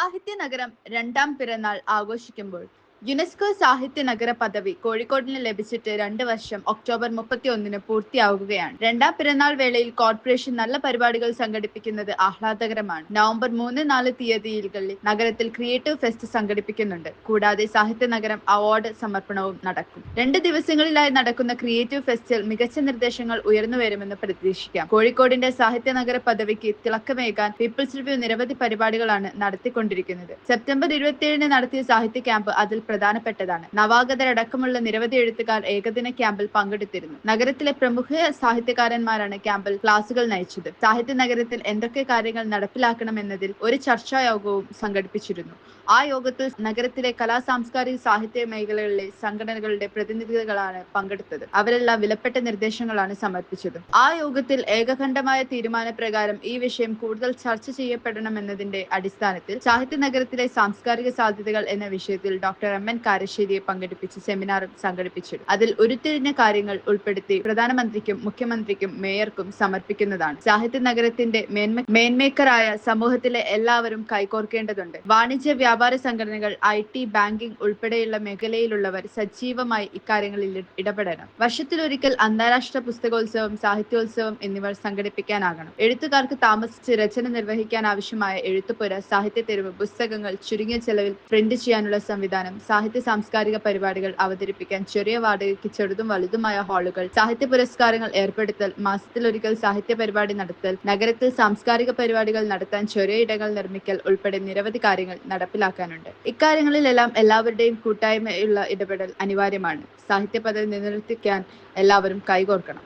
സാഹിത്യ നഗരം രണ്ടാം പിറന്നാൾ ആഘോഷിക്കുമ്പോൾ യുനെസ്കോ സാഹിത്യ നഗര പദവി കോഴിക്കോടിന് ലഭിച്ചിട്ട് രണ്ട് വർഷം ഒക്ടോബർ മുപ്പത്തി ഒന്നിന് പൂർത്തിയാവുകയാണ്. രണ്ടാം പിറന്നാൾ വേളയിൽ കോർപ്പറേഷൻ നല്ല പരിപാടികൾ സംഘടിപ്പിക്കുന്നത് ആഹ്ലാദകരമാണ്. നവംബർ മൂന്ന് നാല് തീയതികളിൽ നഗരത്തിൽ ക്രിയേറ്റീവ് ഫെസ്റ്റ് സംഘടിപ്പിക്കുന്നുണ്ട്. കൂടാതെ സാഹിത്യ നഗരം അവാർഡ് സമർപ്പണവും നടക്കും. രണ്ട് ദിവസങ്ങളിലായി നടക്കുന്ന ക്രിയേറ്റീവ് ഫെസ്റ്റിൽ മികച്ച നിർദ്ദേശങ്ങൾ ഉയർന്നു വരുമെന്ന് പ്രതീക്ഷിക്കാം. കോഴിക്കോടിന്റെ സാഹിത്യ നഗര പദവിക്ക് തിളക്കമേകാൻ പീപ്പിൾസ് റിവ്യൂ നിരവധി പരിപാടികളാണ് നടത്തിക്കൊണ്ടിരിക്കുന്നത്. സെപ്റ്റംബർ ഇരുപത്തിയേഴിന് നടത്തിയ സാഹിത്യ ക്യാമ്പ് അതിൽ പ്രധാനപ്പെട്ടതാണ്. നവാഗതരടക്കമുള്ള നിരവധി എഴുത്തുകാർ ഏകദിന ക്യാമ്പിൽ പങ്കെടുത്തിരുന്നു. നഗരത്തിലെ പ്രമുഖ സാഹിത്യകാരന്മാരാണ് ക്യാമ്പിൽ ക്ലാസുകൾ നയിച്ചത്. സാഹിത്യ നഗരത്തിൽ എന്തൊക്കെ കാര്യങ്ങൾ നടപ്പിലാക്കണമെന്നതിൽ ഒരു ചർച്ചായോഗവും സംഘടിപ്പിച്ചിരുന്നു. ആ യോഗത്തിൽ നഗരത്തിലെ കലാ സാംസ്കാരിക സാഹിത്യ മേഖലകളിലെ സംഘടനകളുടെ പ്രതിനിധികളാണ് പങ്കെടുത്തത്. അവരെല്ലാം വിലപ്പെട്ട നിർദ്ദേശങ്ങളാണ് സമർപ്പിച്ചത്. ആ യോഗത്തിൽ ഏകകണ്ഠമായ തീരുമാനപ്രകാരം ഈ വിഷയം കൂടുതൽ ചർച്ച ചെയ്യപ്പെടണമെന്നതിന്റെ അടിസ്ഥാനത്തിൽ സാഹിത്യ നഗരത്തിലെ സാംസ്കാരിക സാധ്യതകൾ എന്ന വിഷയത്തിൽ ഡോക്ടർ എൻ കാരശ്ശേരിയെ പങ്കെടുപ്പിച്ച് സെമിനാറും സംഘടിപ്പിച്ചിരുന്നു. അതിൽ ഉരുത്തിരിഞ്ഞ കാര്യങ്ങൾ ഉൾപ്പെടുത്തി പ്രധാനമന്ത്രിക്കും മുഖ്യമന്ത്രിക്കും മേയർക്കും സമർപ്പിക്കുന്നതാണ്. സാഹിത്യ നഗരത്തിന്റെ മേന്മ മേന്മേക്കറായ സമൂഹത്തിലെ എല്ലാവരും കൈകോർക്കേണ്ടതുണ്ട്. വാണിജ്യ വ്യാപാര സംഘടനകൾ ഐ ടി ബാങ്കിംഗ് ഉൾപ്പെടെയുള്ള മേഖലയിലുള്ളവർ സജീവമായി ഇക്കാര്യങ്ങളിൽ ഇട- ഇടപെടണം. വർഷത്തിലൊരിക്കൽ അന്താരാഷ്ട്ര പുസ്തകോത്സവം സാഹിത്യോത്സവം എന്നിവ സംഘടിപ്പിക്കാനാകണം. എഴുത്തുകാർക്ക് താമസിച്ച് രചന നിർവഹിക്കാൻ ആവശ്യമായ എഴുത്തുപുര സാഹിത്യ തെരുവ് പുസ്തകങ്ങൾ ചുരുങ്ങിയ ചെലവിൽ പ്രിന്റ് ചെയ്യാനുള്ള സംവിധാനം സാഹിത്യ സാംസ്കാരിക പരിപാടികൾ അവതരിപ്പിക്കാൻ ചെറിയ വാടകയ്ക്ക് ചെറുതും വലുതുമായ ഹാളുകൾ സാഹിത്യ പുരസ്കാരങ്ങൾ ഏർപ്പെടുത്തൽ മാസത്തിലൊരിക്കൽ സാഹിത്യ പരിപാടി നടത്തൽ നഗരത്തിൽ സാംസ്കാരിക പരിപാടികൾ നടത്താൻ ചെറിയ ഇടങ്ങൾ നിർമ്മിക്കൽ ഉൾപ്പെടെ നിരവധി കാര്യങ്ങൾ നടപ്പിലാക്കാനുണ്ട്. ഇക്കാര്യങ്ങളിലെല്ലാം എല്ലാവരുടെയും കൂട്ടായ്മയുള്ള ഇടപെടൽ അനിവാര്യമാണ്. സാഹിത്യ പദവി നിലനിർത്തിക്കാൻ എല്ലാവരും കൈകോർക്കണം.